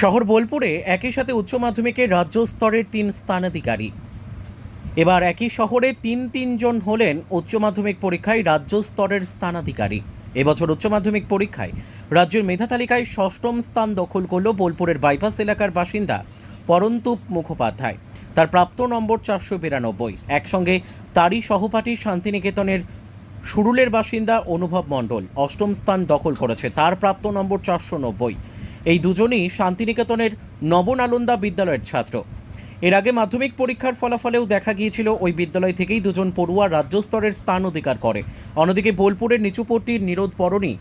শহর বোলপুরে একই সাথে উচ্চ মাধ্যমিকে রাজ্য স্তরের তিন স্থানাধিকারী। এবার একই শহরে তিন তিনজন হলেন উচ্চ মাধ্যমিক পরীক্ষায় রাজ্য স্তরের স্থানাধিকারী। এবছর উচ্চ মাধ্যমিক পরীক্ষায় রাজ্যের মেধা তালিকায় ষষ্ঠম স্থান দখল করল বোলপুরের বাইপাস এলাকার বাসিন্দা পরন্তুপ মুখোপাধ্যায়। তার প্রাপ্ত নম্বর চারশো বিরানব্বই। একসঙ্গে তারই সহপাঠী শান্তিনিকেতনের সুরুলের বাসিন্দা অনুভব মণ্ডল অষ্টম স্থান দখল করেছে। তার প্রাপ্ত নম্বর চারশো নব্বই। এই দুজনই শান্তিনিকেতনের নবনালন্দা বিদ্যালয়ের ছাত্র। এর আগে মাধ্যমিক পরীক্ষার ফলাফলেও দেখা গিয়েছিল, ওই বিদ্যালয় থেকেই দুজন পড়ুয়া রাজ্য স্তরের স্থান অধিকার করে। অন্যদিকে বোলপুরের নিচুপট্টির নিরোধ পরণী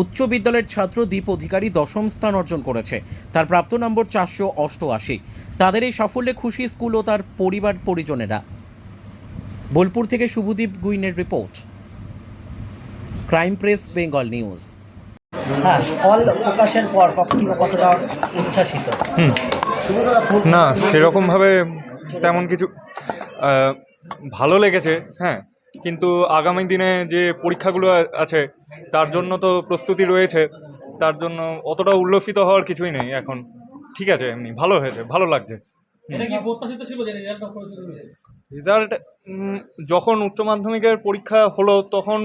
উচ্চ বিদ্যালয়ের ছাত্র দীপ অধিকারী দশম স্থান অর্জন করেছে। তার প্রাপ্ত নম্বর চারশো অষ্টআশি। তাদের এই সাফল্যে খুশি স্কুল ও তার পরিবার পরিজনেরা। বোলপুর থেকে Subhadip গুইনের report. Crime press, Bengal news. হ্যাঁ ফল প্রকাশের পর কতটা উচ্ছ্বাসিত? না সেরকমভাবে তেমন কিছু ভালো লেগেছে হ্যাঁ। কিন্তু আগামী দিনে যে পরীক্ষাগুলো আছে তার জন্য তো প্রস্তুতি রয়েছে তার জন্য অতটা উল্লসিত হওয়ার কিছুই নেই এখন। ঠিক আছে এমনি ভালো হয়েছে ভালো লাগছে। এটা কি প্রত্যাশিত ছিল যে রেজাল্টটা করেছিল রেজাল্ট যখন উচ্চ মাধ্যমিকের পরীক্ষা হলো তখন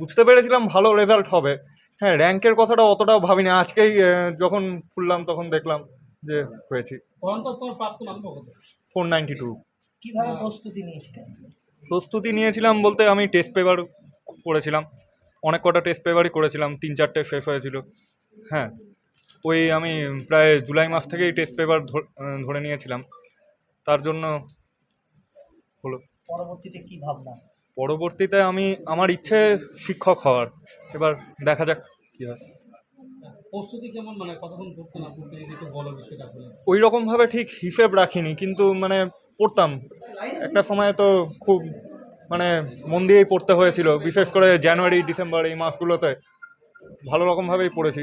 বুঝতে পেরেছিলাম ভালো রেজাল্ট হবে। হ্যাঁ র্যাঙ্কের কথাটা অতটাও ভাবিনি। আজকেই যখন খুললাম তখন দেখলাম যে হয়েছি। ফোর নাইনটি টু প্রস্তুতি নিয়েছিলাম বলতে আমি টেস্ট পেপার করেছিলাম। অনেক কটা টেস্ট পেপারই করেছিলাম তিন চারটে শেষ হয়েছিল। হ্যাঁ ওই আমি প্রায় জুলাই মাস থেকেই টেস্ট পেপার ধরে নিয়েছিলাম। তার জন্য হলো। পরবর্তীতে কি ভাবনা? পরবর্তীতে আমি আমার ইচ্ছে শিক্ষক হওয়ার। এবার দেখা যাক কী হয়। প্রস্তুতি কেমন? মানে কতক্ষণ পড়তে না পড়তে যদি একটু বলো বিষয়টা ওই রকমভাবে ঠিক হিসেব রাখিনি কিন্তু মানে পড়তাম। একটা সময় তো খুব মানে মন দিয়েই পড়তে হয়েছিল বিশেষ করে জানুয়ারি ডিসেম্বর এই মাসগুলোতে। ভালো রকমভাবেই পড়েছি।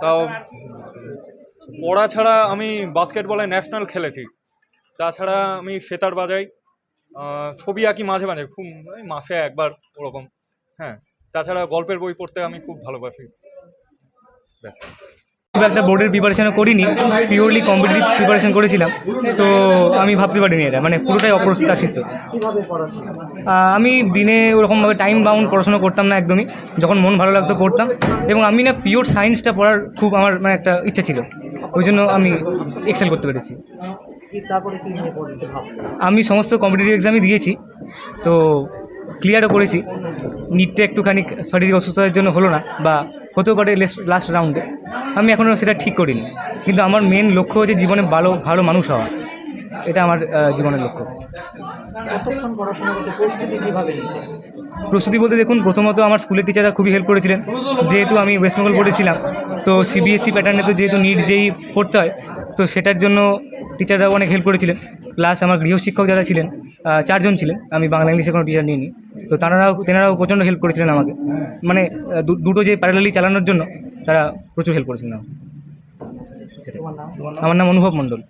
তাও পড়া ছাড়া আমি বাস্কেটবলে ন্যাশনাল খেলেছি। তাছাড়া আমি সেতার বাজাই। ছবি আঁকি মাঝে মাঝে, খুব মাসে একবার ওরকম। হ্যাঁ তাছাড়া গল্পের বই পড়তে আমি খুব ভালোবাসি। ব্যাস। একটা বোর্ডের প্রিপারেশনও করিনি পিওরলি কম্পিটিটিভ প্রিপারেশন করেছিলাম, তো আমি ভাবতে পারিনি এটা মানে পুরোটাই অপ্রত্যাশিত। আমি দিনে ওরকমভাবে টাইম বাউন্ড পড়াশোনা করতাম না একদমই, যখন মন ভালো লাগতো পড়তাম, এবং আমি না পিওর সায়েন্সটা পড়ার খুব আমার মানে একটা ইচ্ছা ছিল, ওই জন্য আমি এক্সেল করতে পেরেছি। কি তারপরে কি নিয়ে পড়তে ভাবনা আমি সমস্ত কম্পিটিটিভ এক্সামই দিয়েছি তো ক্লিয়ারও করেছি। নিটটা একটুখানি শারীরিক অসুস্থতার জন্য হলো না বা হতেও পারে লাস্ট রাউন্ডে আমি এখনও সেটা ঠিক করিনি। কিন্তু আমার মেন লক্ষ্য হচ্ছে জীবনে ভালো ভালো মানুষ হওয়া। এটা আমার জীবনের লক্ষ্য। প্রস্তুতি বলতে দেখুন প্রথমত আমার স্কুলের টিচাররা খুবই হেল্প করেছিলেন। যেহেতু আমি ওয়েস্ট বেঙ্গল বোর্ডে তো সিবিএসসি প্যাটার্নে তো যেহেতু নিট যেই পড়তে হয় তো সেটার জন্য টিচাররাও অনেক হেল্প করেছিলেন। প্লাস আমার গৃহশিক্ষক যারা ছিলেন চারজন ছিলেন। আমি বাংলা ইংলিশে কোনো টিচার নিইনি। তো তারাও তেনারাও প্রচণ্ড হেল্প করেছিলেন আমাকে। মানে দুটো যে প্যারালালি চালানোর জন্য তারা প্রচুর হেল্প করেছিলেন আমার নাম অনুভব মণ্ডল।